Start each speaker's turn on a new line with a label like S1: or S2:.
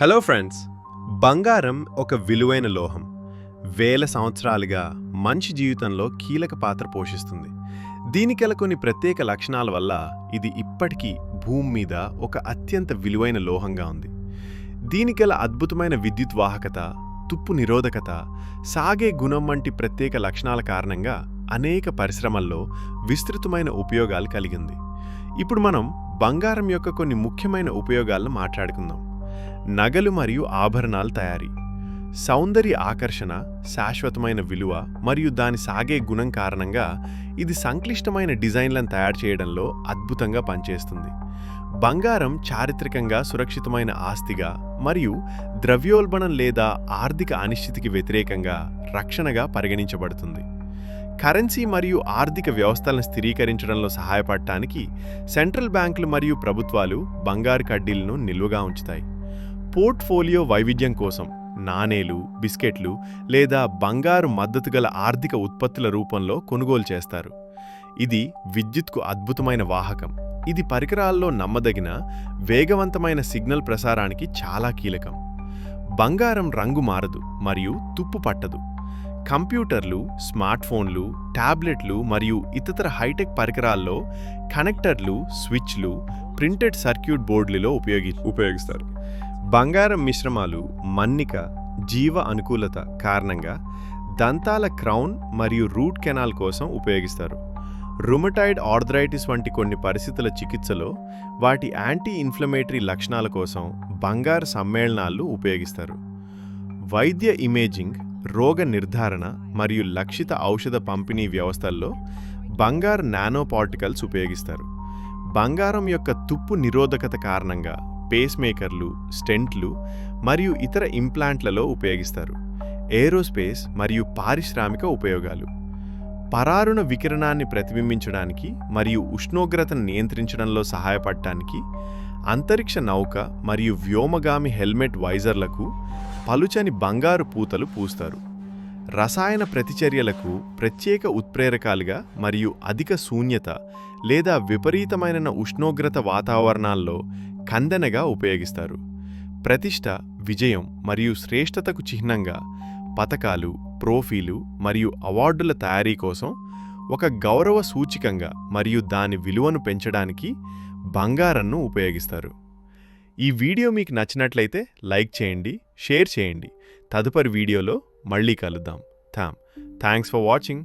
S1: Hello friends బంగారం ఒక విలువైన లోహం. వేల సంవత్సరాలుగా మనిషి జీవితంలో కీలక పాత్ర పోషిస్తుంది. దీనికెల కొన్ని ప్రత్యేక లక్షణాల వల్ల ఇది ఇప్పటికీ భూమి మీద ఒక అత్యంత విలువైన లోహంగా ఉంది. దీనికెల అద్భుతమైన విద్యుత్ వాహకత తుప్పు నిరోధకత సాగే గుణం వంటి ప్రత్యేక లక్షణాల కారణంగా అనేక పరిశ్రమల్లో విస్తృతమైన ఉపయోగాలు కలిగింది. ఇప్పుడు మనం బంగారం యొక్క కొన్ని ముఖ్యమైన ఉపయోగాలను మాట్లాడుకుందాం. నగలు మరియు ఆభరణాల తయారీ. సౌందర్య ఆకర్షణ శాశ్వతమైన విలువ మరియు దాని సాగే గుణం కారణంగా ఇది సంక్లిష్టమైన డిజైన్లను తయారు చేయడంలో అద్భుతంగా పనిచేస్తుంది. బంగారం చారిత్రకంగా సురక్షితమైన ఆస్తిగా మరియు ద్రవ్యోల్బణం లేదా ఆర్థిక అనిశ్చితికి వ్యతిరేకంగా రక్షణగా పరిగణించబడుతుంది. కరెన్సీ మరియు ఆర్థిక వ్యవస్థలను స్థిరీకరించడంలో సహాయపడటానికి సెంట్రల్ బ్యాంకులు మరియు ప్రభుత్వాలు బంగారు కడ్డీలను నిల్వగా ఉంచుతాయి. పోర్ట్ఫోలియో వైవిధ్యం కోసం నాణేలు బిస్కెట్లు లేదా బంగారు మద్దతు గల ఆర్థిక ఉత్పత్తుల రూపంలో కొనుగోలు చేస్తారు. ఇది విద్యుత్కు అద్భుతమైన వాహకం. ఇది పరికరాల్లో నమ్మదగిన వేగవంతమైన సిగ్నల్ ప్రసారానికి చాలా కీలకం. బంగారం రంగు మారదు మరియు తుప్పు పట్టదు. కంప్యూటర్లు స్మార్ట్ ఫోన్లు టాబ్లెట్లు మరియు ఇతర హైటెక్ పరికరాల్లో కనెక్టర్లు స్విచ్లు ప్రింటెడ్ సర్క్యూట్ బోర్డులలో ఉపయోగి ఉపయోగిస్తారు. బంగారం మిశ్రమాలు మన్నిక జీవ అనుకూలత కారణంగా దంతాల క్రౌన్ మరియు రూట్ కెనాల్ కోసం ఉపయోగిస్తారు. రుమటాయిడ్ ఆర్థరైటిస్ వంటి కొన్ని పరిస్థితుల చికిత్సలో వాటి యాంటీ ఇన్ఫ్లమేటరీ లక్షణాల కోసం బంగారు సమ్మేళనాలు ఉపయోగిస్తారు. వైద్య ఇమేజింగ్ రోగ నిర్ధారణ మరియు లక్షిత ఔషధ పంపిణీ వ్యవస్థల్లో బంగారు నానో పార్టికల్స్ ఉపయోగిస్తారు. బంగారం యొక్క తుప్పు నిరోధకత కారణంగా పేస్ మేకర్లు స్టెంట్లు మరియు ఇతర ఇంప్లాంట్లలో ఉపయోగిస్తారు. ఏరోస్పేస్ మరియు పారిశ్రామిక ఉపయోగాలు. పరారుణ వికిరణాన్ని ప్రతిబింబించడానికి మరియు ఉష్ణోగ్రతను నియంత్రించడంలో సహాయపడటానికి అంతరిక్ష నౌక మరియు వ్యోమగామి హెల్మెట్ వైజర్లకు పలుచని బంగారు పూతలు పూస్తారు. రసాయన ప్రతిచర్యలకు ప్రత్యేక ఉత్ప్రేరకాలుగా మరియు అధిక శూన్యత లేదా విపరీతమైన ఉష్ణోగ్రత వాతావరణాల్లో కందెనగా ఉపయోగిస్తారు. ప్రతిష్ట విజయం మరియు శ్రేష్టతకు చిహ్నంగా పతకాలు ట్రోఫీలు మరియు అవార్డుల తయారీ కోసం ఒక గౌరవ సూచికంగా మరియు దాని విలువను పెంచడానికి బంగారన్ను ఉపయోగిస్తారు. ఈ వీడియో మీకు నచ్చినట్లయితే లైక్ చేయండి షేర్ చేయండి. తదుపరి వీడియోలో మళ్ళీ కలుద్దాం. థామ్ థ్యాంక్స్ ఫర్ వాచింగ్.